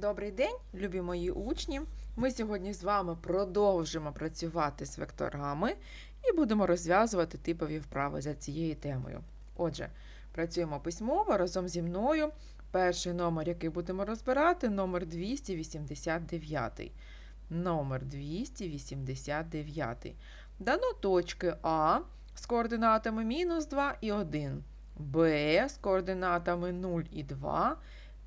Добрий день, любі мої учні! Ми сьогодні з вами продовжимо працювати з векторами і будемо розв'язувати типові вправи за цією темою. Отже, працюємо письмово разом зі мною. Перший номер, який будемо розбирати, номер 289. Номер 289. Дано точки А з координатами мінус 2 і 1, Б з координатами 0 і 2,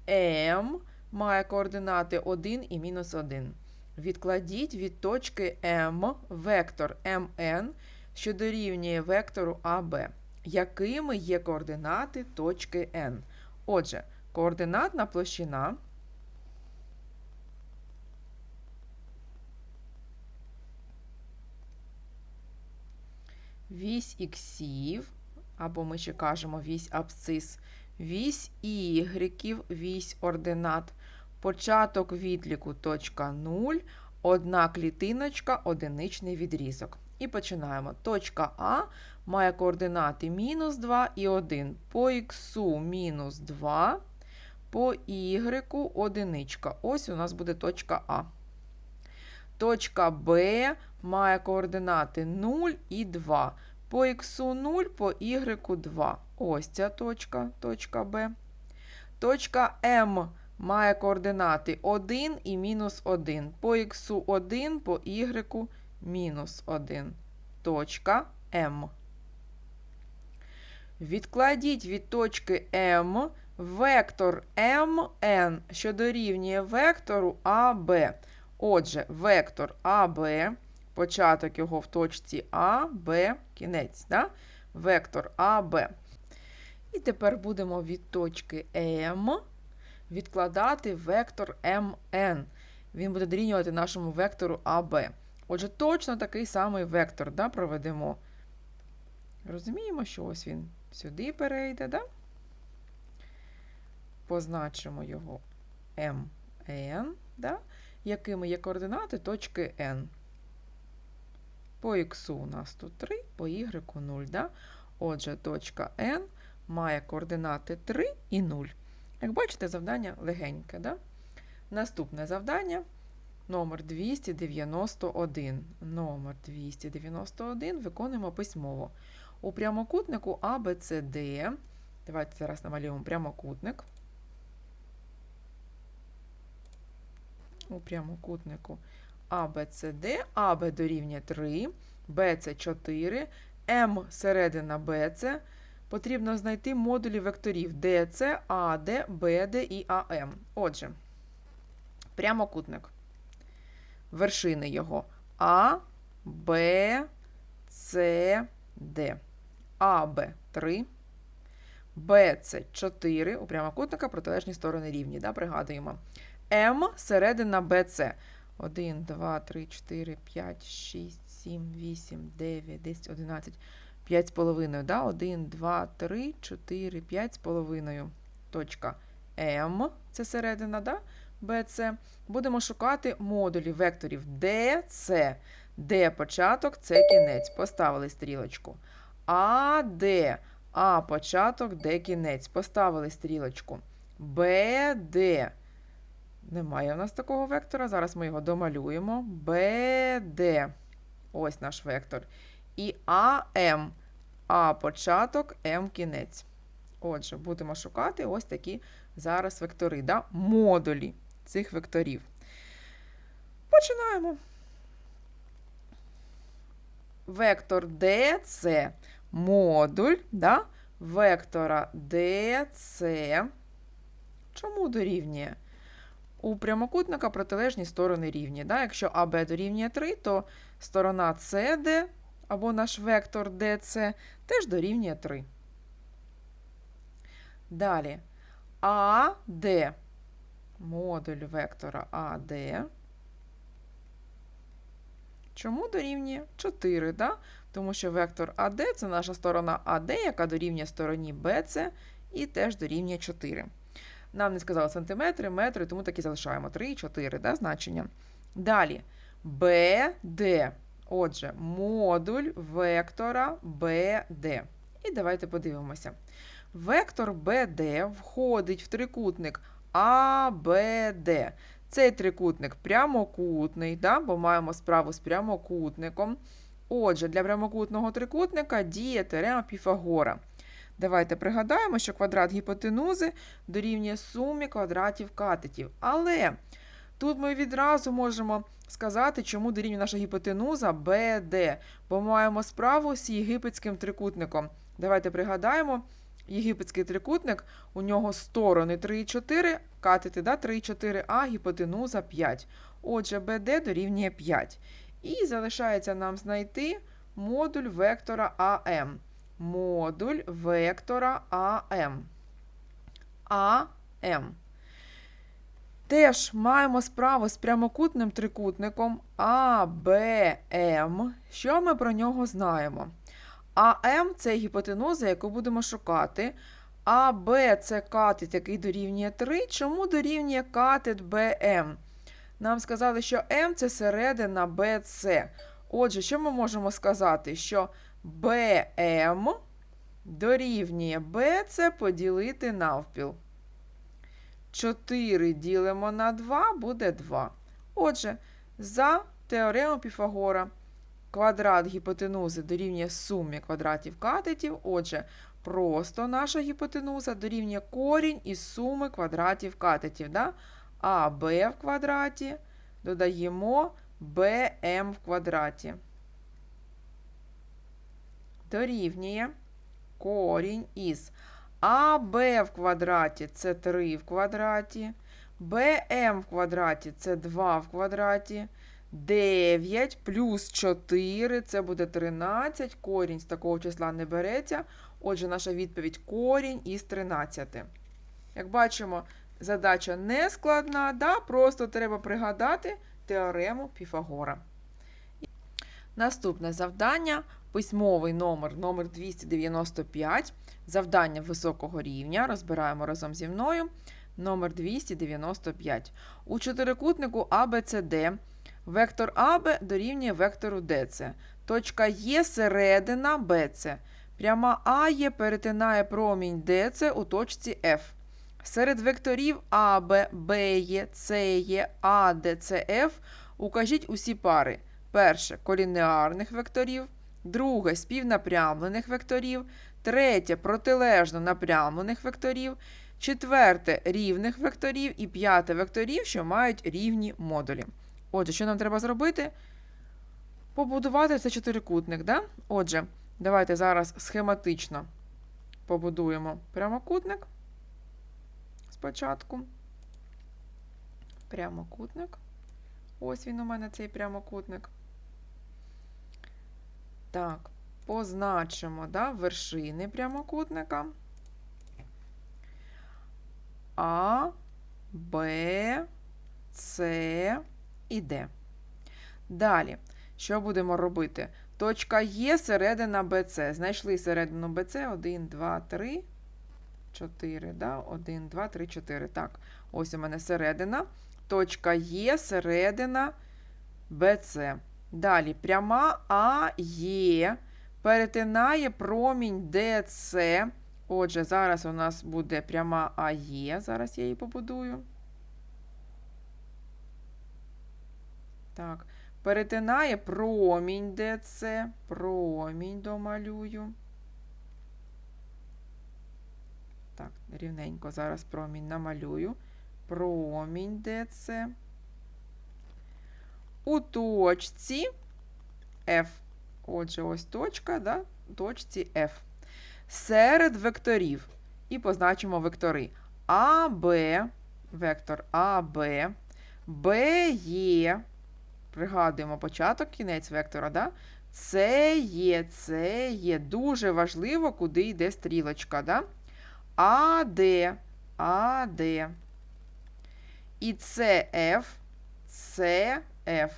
М має координати 1 і мінус 1. Відкладіть від точки М вектор МН, що дорівнює вектору АБ. Якими є координати точки N? Отже, координатна площина вісь іксів, або ми ще кажемо вісь абсцис, вісь ігреків, вісь ординат, початок відліку точка 0, одна клітиночка, одиничний відрізок. І починаємо. Точка А має координати мінус 2 і 1. По х мінус 2, по y одиничка. Ось у нас буде точка А. Точка Б має координати 0 і 2. По х 0, по y 2. Ось ця точка, точка Б. Точка М має координати 1 і мінус 1. По х 1, по y мінус 1. Точка М. Відкладіть від точки М вектор МН, що дорівнює вектору АБ. Отже, вектор АБ, початок його в точці А, Б, кінець. Да? Вектор АБ. І тепер будемо від точки М відкладати вектор МН. Він буде дорівнювати нашому вектору АБ. Отже, точно такий самий вектор да, проведемо. Розуміємо, що ось він сюди перейде, да? позначимо його МН, да? якими є координати точки N. По х у нас тут 3, по y 0. Да? Отже, точка N має координати 3 і 0. Як бачите, завдання легеньке. Да? Наступне завдання номер 291. Номер 291 виконуємо письмово. У прямокутнику ABCD. Давайте зараз намалюємо прямокутник. У прямокутнику ABCD, АБ дорівнює 3, БЦ 4, М середина БЦ. Потрібно знайти модулі векторів DC, AD, BD і AM. Отже, прямокутник. Вершини його А, Б, С, Д. АБ 3, БЦ 4. У прямокутника протилежні сторони рівні. Да? Пригадуємо. М середина БЦ. 1, 2, 3, 4, 5, 6, 7, 8, 9, 10, 11. 5 з половиною. Да? 1, 2, 3, 4, 5 з половиною. Точка М. Це середина, да? BC. Будемо шукати модулі векторів DC. Д початок, С кінець. Поставили стрілочку. АД. А початок, Д кінець. Поставили стрілочку. БД. Немає у нас такого вектора. Зараз ми його домалюємо. БД. Ось наш вектор. І АМ. А початок, М кінець. Отже, будемо шукати ось такі зараз вектори, да? модулі цих векторів. Починаємо. Вектор D це модуль да? вектора DC. Чому дорівнює? У прямокутника протилежні сторони рівні. Да? Якщо АБ дорівнює 3, то сторона CD або наш вектор DC теж дорівнює 3. Далі АД, модуль вектора АД. Чому дорівнює 4? Да? Тому що вектор АД це наша сторона АД, яка дорівнює стороні BC і теж дорівнює 4. Нам не сказали сантиметри, метри, тому так і залишаємо 3 і 4 да, значення. Далі БД. Отже, модуль вектора BD. І давайте подивимося. Вектор BD входить в трикутник АБД. Цей трикутник прямокутний, да? бо маємо справу з прямокутником. Отже, для прямокутного трикутника діє теорема Піфагора. Давайте пригадаємо, що квадрат гіпотенузи дорівнює сумі квадратів катетів. Але тут ми відразу можемо сказати, чому дорівнює наша гіпотенуза BD, бо маємо справу з єгипетським трикутником. Давайте пригадаємо, єгипетський трикутник, у нього сторони 3 і 4, катети да, 3 і 4, а гіпотенуза 5. Отже, BD дорівнює 5. І залишається нам знайти модуль вектора АМ. Модуль вектора АМ. АМ. Теж маємо справу з прямокутним трикутником АБМ. Що ми про нього знаємо? АМ це гіпотенуза, яку будемо шукати. АБ це катет, який дорівнює 3. Чому дорівнює катет БМ? Нам сказали, що М це середина БЦ. Отже, що ми можемо сказати? Що БМ дорівнює БЦ поділити навпіл. 4 ділимо на 2 буде 2. Отже, за теоремою Піфагора квадрат гіпотенузи дорівнює сумі квадратів катетів. Отже, просто наша гіпотенуза дорівнює корінь із суми квадратів катетів. Да? А Б в квадраті додаємо БМ в квадраті. Дорівнює корінь із АБ в квадраті це 3 в квадраті, БМ в квадраті це 2 в квадраті, 9 плюс 4 це буде 13. Корінь з такого числа не береться. Отже, наша відповідь корінь із 13. Як бачимо, задача не складна, да? просто треба пригадати теорему Піфагора. Наступне завдання письмовий номер номер 295. Завдання високого рівня. Розбираємо разом зі мною. Номер 295. У чотирикутнику ABCD вектор АБ дорівнює вектору DC. Точка Є середина BC. Пряма АЄ перетинає промінь DC у точці F. Серед векторів АБ, БЄ, СЄ, АД, СФ укажіть усі пари. Перше колінеарних векторів, друге співнапрямлених векторів, третє протилежно напрямлених векторів, четверте рівних векторів і п'яте векторів, що мають рівні модулі. Отже, що нам треба зробити? Побудувати цей чотирикутник. Да? Отже, давайте зараз схематично побудуємо прямокутник спочатку. Прямокутник. Ось він у мене цей прямокутник. Так, позначимо да, вершини прямокутника. А, Б, С і Д. Далі, що будемо робити? Точка Є середина БЦ. Знайшли середину БЦ 1, 2, 3, 4. Да? 1, 2, 3, 4. Так, ось у мене середина. Точка Є середина БЦ. Далі пряма АЄ перетинає промінь ДЦ. Отже, зараз у нас буде пряма АЄ. Зараз я її побудую. Так, перетинає промінь ДЦ. Промінь домалюю. Так, рівненько зараз промінь намалюю. Промінь ДЦ. У точці F. Отже, ось точка, да? точці F. Серед векторів. І позначимо вектори. АБ, вектор АБ, БЕ. Пригадуємо початок, кінець вектора. да? Це є, це є. Дуже важливо, куди йде стрілочка. Да? АД, АД. І CF, CF.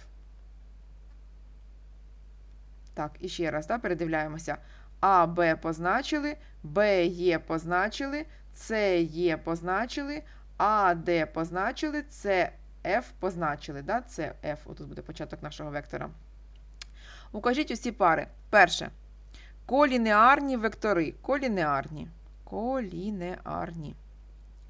Так, і ще раз, да, передивляємося. А, Б позначили, Б, Є позначили, С, Є позначили, А, Д позначили, С, Ф позначили. Да? Це F, отут буде початок нашого вектора. Укажіть усі пари. Перше. Колінеарні вектори. Колінеарні. Колінеарні.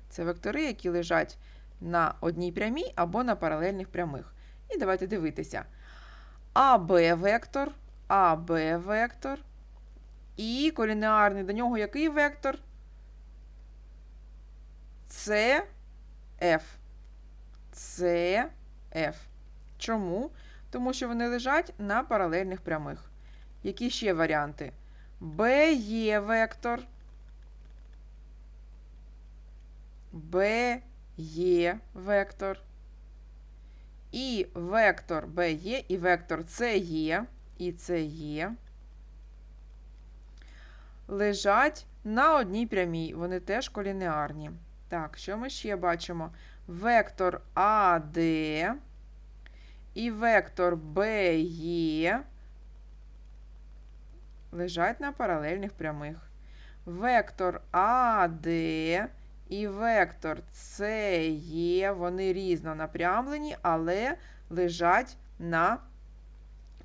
Це вектори, які лежать на одній прямій або на паралельних прямих. І давайте дивитися. АБ вектор, АБ вектор. І колінеарний до нього який вектор? Це F. Це F. Чому? Тому що вони лежать на паралельних прямих. Які ще варіанти? BE вектор. BE вектор. І вектор BE, і вектор CE, і CE лежать на одній прямій. Вони теж колінеарні. Так, що ми ще бачимо? Вектор АД і вектор BE лежать на паралельних прямих. Вектор АД і вектор CE, вони різно напрямлені, але лежать на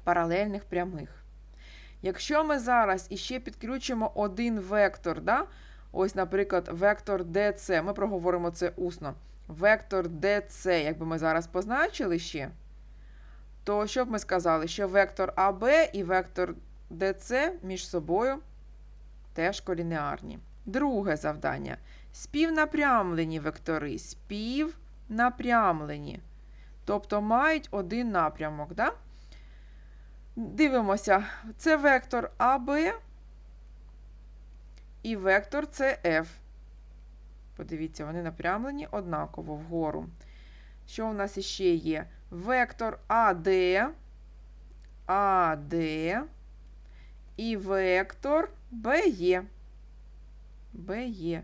паралельних прямих. Якщо ми зараз іще підключимо один вектор, да? ось, наприклад, вектор DC, ми проговоримо це усно. Вектор DC, якби ми зараз позначили ще, то що б ми сказали? Що вектор АБ і вектор DC між собою теж колінеарні. Друге завдання. Співнапрямлені вектори. Співнапрямлені. Тобто мають один напрямок. Да? Дивимося, це вектор АБ і вектор CF. Подивіться, вони напрямлені однаково вгору. Що у нас іще є? Вектор АД, АД і вектор БЕ. БЕ.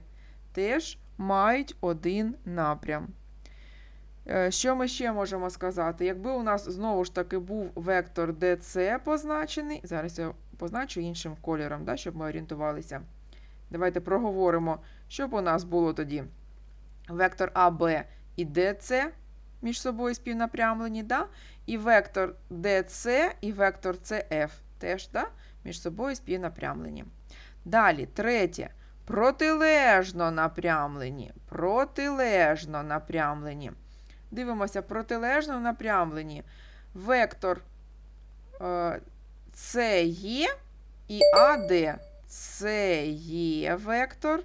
Теж мають один напрям. Е, Що ми ще можемо сказати? Якби у нас знову ж таки був вектор DC позначений, зараз я позначу іншим кольором, да, щоб ми орієнтувалися. Давайте проговоримо, щоб у нас було тоді вектор АБ і DC між собою співнапрямлені, да? і вектор DC і вектор CF теж да? між собою співнапрямлені. Далі, третє. Протилежно напрямлені. Протилежно напрямлені. Дивимося, протилежно напрямлені. Вектор е, CE і AD. Це є вектор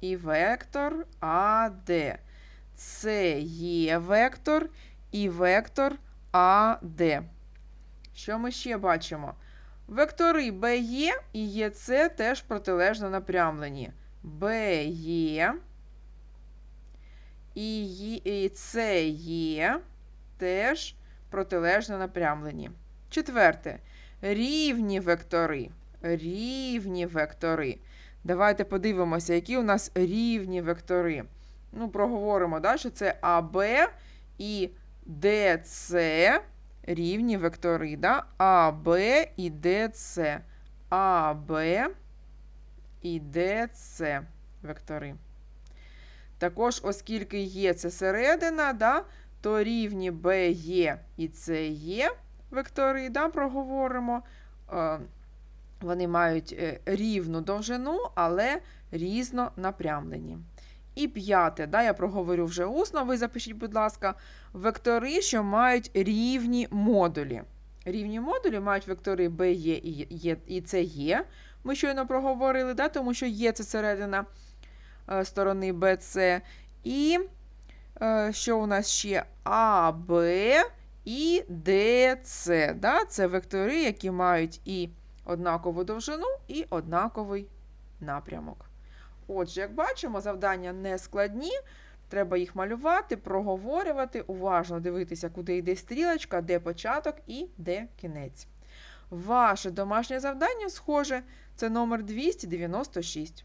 і вектор АД. Це є вектор і вектор АД. Що ми ще бачимо? Вектори BE і ЕЦ теж протилежно напрямлені. BE і CE теж протилежно напрямлені. Четверте. Рівні вектори. Рівні вектори. Давайте подивимося, які у нас рівні вектори. Ну, проговоримо, да, що це АБ і ДЦ рівні вектори. Да? АБ і ДЦ. АБ і ДЦ вектори. Також, оскільки є це середина, да, то рівні БЕ і СЕ вектори, да, проговоримо. Е, вони мають е, рівну довжину, але різно напрямлені. І п'яте, да, я проговорю вже усно, ви запишіть, будь ласка, вектори, що мають рівні модулі. Рівні модулі мають вектори BE і і CE. Ми щойно проговорили, да, тому що є це середина е, сторони BC. І е, що у нас ще AB і DC. Да? Це вектори, які мають і однакову довжину і однаковий напрямок. Отже, як бачимо, завдання не складні. Треба їх малювати, проговорювати, уважно дивитися, куди йде стрілочка, де початок і де кінець. Ваше домашнє завдання, схоже, це номер 296.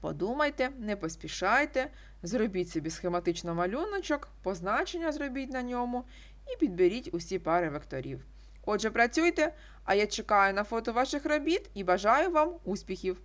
Подумайте, не поспішайте, зробіть собі схематично малюночок, позначення зробіть на ньому і підберіть усі пари векторів. Отже, працюйте, а я чекаю на фото ваших робіт і бажаю вам успіхів!